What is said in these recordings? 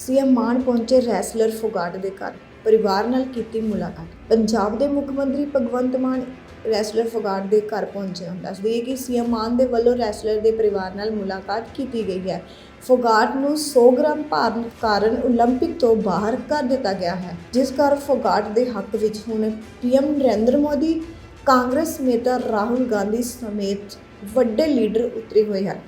CM ਮਾਨ ਪਹੁੰਚੇ wrestler Phogat ਦੇ ਘਰ ਪਰਿਵਾਰ ਨਾਲ ਕੀਤੀ ਮੁਲਾਕਾਤ ਪੰਜਾਬ ਦੇ ਮੁੱਖ ਮੰਤਰੀ ਭਗਵੰਤ ਮਾਨ ਰੈਸਲਰ ਫੋਗਾਟ ਦੇ ਘਰ ਪਹੁੰਚੇ ਹਨ ਦੱਸ ਦਈਏ ਕਿ ਸੀਐਮ ਮਾਨ ਦੇ ਵੱਲੋਂ ਰੈਸਲਰ ਦੇ ਪਰਿਵਾਰ ਨਾਲ ਮੁਲਾਕਾਤ ਕੀਤੀ ਗਈ ਹੈ ਫੋਗਾਟ ਨੂੰ 100 ਗ੍ਰਾਮ ਭਾਰ ਕਾਰਨ 올림픽 ਤੋਂ ਬਾਹਰ ਕਰ ਦਿੱਤਾ ਗਿਆ ਹੈ ਜਿਸ ਕਾਰਨ ਫੋਗਾਟ ਦੇ ਹੱਕ ਵਿੱਚ ਹੁਣ ਪੀਐਮ ਨਰਿੰਦਰ ਮੋਦੀ ਕਾਂਗਰਸ ਨੇਤਾ ਰਾਹੁਲ ਗਾਂਧੀ ਸਮੇਤ ਵੱਡੇ ਲੀਡਰ ਉਤਰੇ ਹੋਏ ਹਨ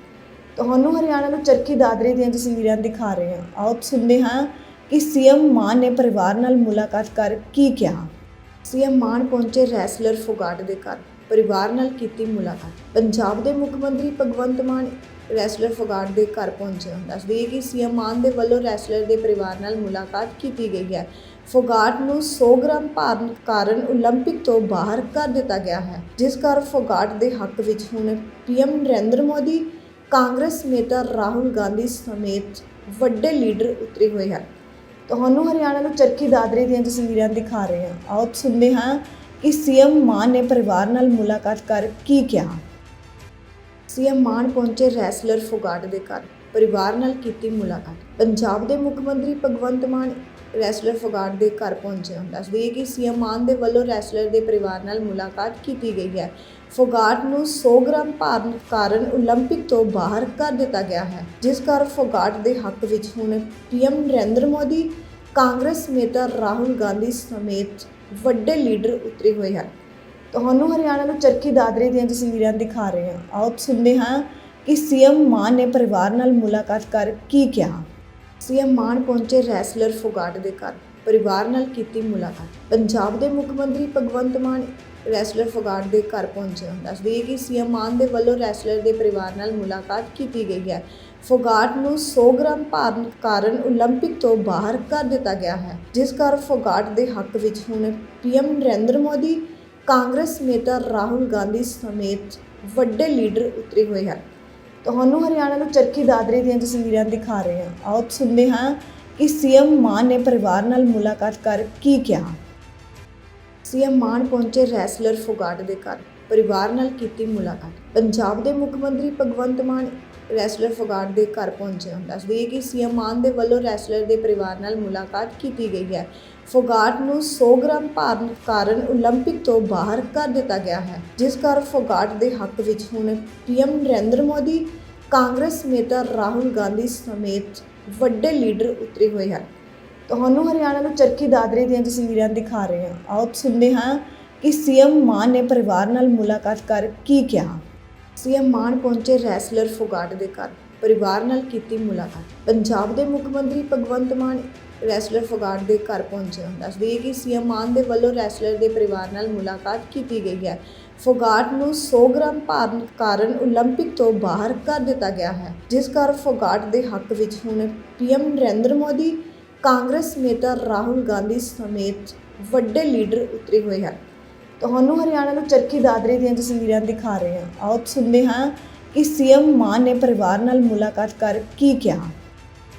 ਤੁਹਾਨੂੰ ਹਰਿਆਣਾ ਨੂੰ ਚਰਖੀ ਦਾਦਰੀ ਦੀਆਂ ਤਸਵੀਰਾਂ ਦਿਖਾ ਰਹੇ ਹਾਂ ਆਓ ਸੁਣਦੇ ਹਾਂ ਕਿ ਸੀਐਮ ਮਾਨ ਨੇ ਪਰਿਵਾਰ ਨਾਲ ਮੁਲਾਕਾਤ ਕਰ ਕੀ ਕਿਹਾ ਸੀਐਮ ਮਾਨ ਪਹੁੰਚੇ ਰੈਸਲਰ ਫੋਗਾਟ ਦੇ ਘਰ ਪਰਿਵਾਰ ਨਾਲ ਕੀਤੀ ਮੁਲਾਕਾਤ ਪੰਜਾਬ ਦੇ ਮੁੱਖ ਮੰਤਰੀ ਭਗਵੰਤ ਮਾਨ ਰੈਸਲਰ ਫੋਗਾਟ ਦੇ ਘਰ ਪਹੁੰਚੇ ਹਨ ਦੱਸ ਦਈਏ ਕਿ ਸੀਐਮ ਮਾਨ ਦੇ ਵੱਲੋਂ ਰੈਸਲਰ ਦੇ ਪਰਿਵਾਰ ਨਾਲ ਮੁਲਾਕਾਤ ਕੀਤੀ ਗਈ ਹੈ ਫੋਗਾਟ ਨੂੰ 100 ਗ੍ਰਾਮ ਭਾਰ ਕਾਰਨ 올림픽 ਤੋਂ ਬਾਹਰ ਕਰ ਦਿੱਤਾ ਗਿਆ ਹੈ ਜਿਸ ਕਾਰਨ ਫੋਗਾਟ ਦੇ ਹੱਕ ਵਿੱਚ ਹੁਣ ਪੀਐਮ ਨਰਿੰਦਰ ਮੋਦੀ ਕਾਂਗਰਸ ਨੇਤਾ ਰਾਹੁਲ ਗਾਂਧੀ ਸਮੇਤ ਵੱਡੇ ਲੀਡਰ ਉਤਰੇ ਹੋਏ ਹਨ। ਤੁਹਾਨੂੰ ਹਰਿਆਣਾ ਨੂੰ ਚਰਖੀ ਦਾਦਰੀ ਦੀਆਂ ਤਸਵੀਰਾਂ ਦਿਖਾ ਰਹੇ ਹਾਂ। ਆਓ ਸੁਣਦੇ ਹਾਂ ਕਿ ਸੀਐਮ ਮਾਨ ਨੇ ਪਰਿਵਾਰ ਨਾਲ ਮੁਲਾਕਾਤ ਕਰ ਕੀ ਕਿਹਾ। ਸੀਐਮ ਮਾਨ ਪਹੁੰਚੇ ਰੈਸਲਰ ਫੋਗਾਟ ਦੇ ਘਰ। ਪਰਿਵਾਰ ਨਾਲ ਕੀਤੀ ਮੁਲਾਕਾਤ। ਪੰਜਾਬ ਦੇ ਮੁੱਖ ਮੰਤਰੀ ਭਗਵੰਤ ਮਾਨ ਰੈਸਲਰ ਫੋਗਾਟ ਦੇ ਘਰ ਪਹੁੰਚੇ ਹਨ ਦੱਸ ਦਈਏ ਕਿ ਸੀਐਮ ਮਾਨ ਦੇ ਵੱਲੋਂ ਰੈਸਲਰ ਦੇ ਪਰਿਵਾਰ ਨਾਲ ਮੁਲਾਕਾਤ ਕੀਤੀ ਗਈ ਹੈ ਫੋਗਾਟ ਨੂੰ 100 ਗ੍ਰਾਮ ਭਾਰ ਕਾਰਨ 올림픽 ਤੋਂ ਬਾਹਰ ਕਰ ਦਿੱਤਾ ਗਿਆ ਹੈ ਜਿਸ ਕਾਰਨ ਫੋਗਾਟ ਦੇ ਹੱਕ ਵਿੱਚ ਹੁਣ ਪੀਐਮ ਨਰਿੰਦਰ ਮੋਦੀ ਕਾਂਗਰਸ ਨੇਤਾ ਰਾਹੁਲ ਗਾਂਧੀ ਸਮੇਤ ਵੱਡੇ ਲੀਡਰ ਉਤਰੇ ਹੋਏ ਹਨ ਤੁਹਾਨੂੰ ਹਰਿਆਣਾ ਨੂੰ ਚਰਖੀ ਦਾਦਰੀ ਦੀਆਂ ਤਸਵੀਰਾਂ ਦਿਖਾ ਰਹੇ ਹਾਂ ਆਓ ਸੁਣਦੇ ਹਾਂ ਕਿ ਸੀਐਮ ਮਾਨ ਨੇ ਪਰਿਵਾਰ ਨਾਲ ਮੁਲਾਕਾਤ ਕਰ ਕੀ ਕਿਹਾ ਸੀਐਮ ਮਾਨ ਪਹੁੰਚੇ ਰੈਸਲਰ ਫੋਗਾਟ ਦੇ ਘਰ ਪਰਿਵਾਰ ਨਾਲ ਕੀਤੀ ਮੁਲਾਕਾਤ ਪੰਜਾਬ ਦੇ ਮੁੱਖ ਮੰਤਰੀ ਭਗਵੰਤ ਮਾਨ ਰੈਸਲਰ ਫੋਗਾਟ ਦੇ ਘਰ ਪਹੁੰਚੇ ਹਨ ਦੱਸ ਦਈਏ ਕਿ ਸੀਐਮ ਮਾਨ ਦੇ ਵੱਲੋਂ ਰੈਸਲਰ ਦੇ ਪਰਿਵਾਰ ਨਾਲ ਮੁਲਾਕਾਤ ਕੀਤੀ ਗਈ ਹੈ ਫੋਗਾਟ ਨੂੰ 100 ਗ੍ਰਾਮ ਭਾਰ ਕਾਰਨ 올림픽 ਤੋਂ ਬਾਹਰ ਕਰ ਦਿੱਤਾ ਗਿਆ ਹੈ ਜਿਸ ਕਾਰਨ ਫੋਗਾਟ ਦੇ ਹੱਕ ਵਿੱਚ ਹੁਣ ਪੀਐਮ ਨਰਿੰਦਰ ਮੋਦੀ ਕਾਂਗਰਸ ਨੇਤਾ ਰਾਹੁਲ ਗਾਂਧੀ ਸਮੇਤ ਵੱਡੇ ਲੀਡਰ ਉਤਰੇ ਹੋਏ ਹਨ ਤੁਹਾਨੂੰ ਹਰਿਆਣਾ ਨੂੰ ਚਰਖੀ ਦਾਦਰੀ ਦੀਆਂ ਤਸਵੀਰਾਂ ਦਿਖਾ ਰਹੇ ਹਾਂ। ਆਓ ਸੁਣਦੇ ਹਾਂ ਕਿ ਸੀਐਮ ਮਾਨ ਨੇ ਪਰਿਵਾਰ ਨਾਲ ਮੁਲਾਕਾਤ ਕਰ ਕੀ ਕਿਹਾ। ਸੀਐਮ ਮਾਨ ਪਹੁੰਚੇ ਰੈਸਲਰ ਫੋਗਾਟ ਦੇ ਘਰ। ਪਰਿਵਾਰ ਨਾਲ ਕੀਤੀ ਮੁਲਾਕਾਤ ਪੰਜਾਬ ਦੇ ਮੁੱਖ ਮੰਤਰੀ ਭਗਵੰਤ ਮਾਨ ਰੈਸਲਰ ਫੋਗਾਟ ਦੇ ਘਰ ਪਹੁੰਚੇ ਹਨ ਦੱਸ ਦਈਏ ਕਿ ਸੀਐਮ ਮਾਨ ਦੇ ਵੱਲੋਂ ਰੈਸਲਰ ਦੇ ਪਰਿਵਾਰ ਨਾਲ ਮੁਲਾਕਾਤ ਕੀਤੀ ਗਈ ਹੈ ਫੋਗਾਟ ਨੂੰ 100 ਗ੍ਰਾਮ ਭਾਰ ਕਾਰਨ 올림픽 ਤੋਂ ਬਾਹਰ ਕਰ ਦਿੱਤਾ ਗਿਆ ਹੈ ਜਿਸ ਕਾਰਨ ਫੋਗਾਟ ਦੇ ਹੱਕ ਵਿੱਚ ਹੁਣ ਪੀਐਮ ਨਰਿੰਦਰ ਮੋਦੀ ਕਾਂਗਰਸ ਨੇਤਾ ਰਾਹੁਲ ਗਾਂਧੀ ਸਮੇਤ ਵੱਡੇ ਲੀਡਰ ਉਤਰੇ ਹੋਏ ਹਨ ਤੁਹਾਨੂੰ ਹਰਿਆਣਾ ਨੂੰ ਚਰਖੀ ਦਾਦਰੀ ਦੀਆਂ ਤਸਵੀਰਾਂ ਦਿਖਾ ਰਹੇ ਹਾਂ ਆਓ ਸੁਣਦੇ ਹਾਂ ਕਿ ਸੀਐਮ ਮਾਨ ਨੇ ਪਰਿਵਾਰ ਨਾਲ ਮੁਲਾਕਾਤ ਕਰ ਕੀ ਕਿਹਾ ਸੀਐਮ ਮਾਨ ਪਹੁੰਚੇ ਰੈਸਲਰ ਫੋਗਾਟ ਦੇ ਘਰ ਪਰਿਵਾਰ ਨਾਲ ਕੀਤੀ ਮੁਲਾਕਾਤ ਪੰਜਾਬ ਦੇ ਮੁੱਖ ਮੰਤਰੀ ਭਗਵੰਤ ਮਾਨ ਰੈਸਲਰ ਫੋਗਾਟ ਦੇ ਘਰ ਪਹੁੰਚੇ ਹਨ ਦੱਸ ਦਈਏ ਕਿ ਸੀਐਮ ਮਾਨ ਦੇ ਵੱਲੋਂ ਰੈਸਲਰ ਦੇ ਪਰਿਵਾਰ ਨਾਲ ਮੁਲਾਕਾਤ ਕੀਤੀ ਗਈ ਹੈ ਫੋਗਾਟ ਨੂੰ 100 ਗ੍ਰਾਮ ਭਾਰ ਕਾਰਨ 올림픽 ਤੋਂ ਬਾਹਰ ਕਰ ਦਿੱਤਾ ਗਿਆ ਹੈ ਜਿਸ ਕਾਰਨ ਫੋਗਾਟ ਦੇ ਹੱਕ ਵਿੱਚ ਹੁਣ ਪੀਐਮ ਨਰਿੰਦਰ ਮੋਦੀ ਕਾਂਗਰਸ ਨੇਤਾ ਰਾਹੁਲ ਗਾਂਧੀ ਸਮੇਤ ਵੱਡੇ ਲੀਡਰ ਉਤਰੇ ਹੋਏ ਹਨ ਤੁਹਾਨੂੰ ਹਰਿਆਣਾ ਨੂੰ ਚਰਖੀ ਦਾਦਰੀ ਦੀਆਂ ਤਸਵੀਰਾਂ ਦਿਖਾ ਰਹੇ ਹਾਂ। ਆਓ ਸੁਣਦੇ ਹਾਂ ਕਿ ਸੀਐਮ ਮਾਨ ਨੇ ਪਰਿਵਾਰ ਨਾਲ ਮੁਲਾਕਾਤ ਕਰ ਕੀ ਕਿਹਾ।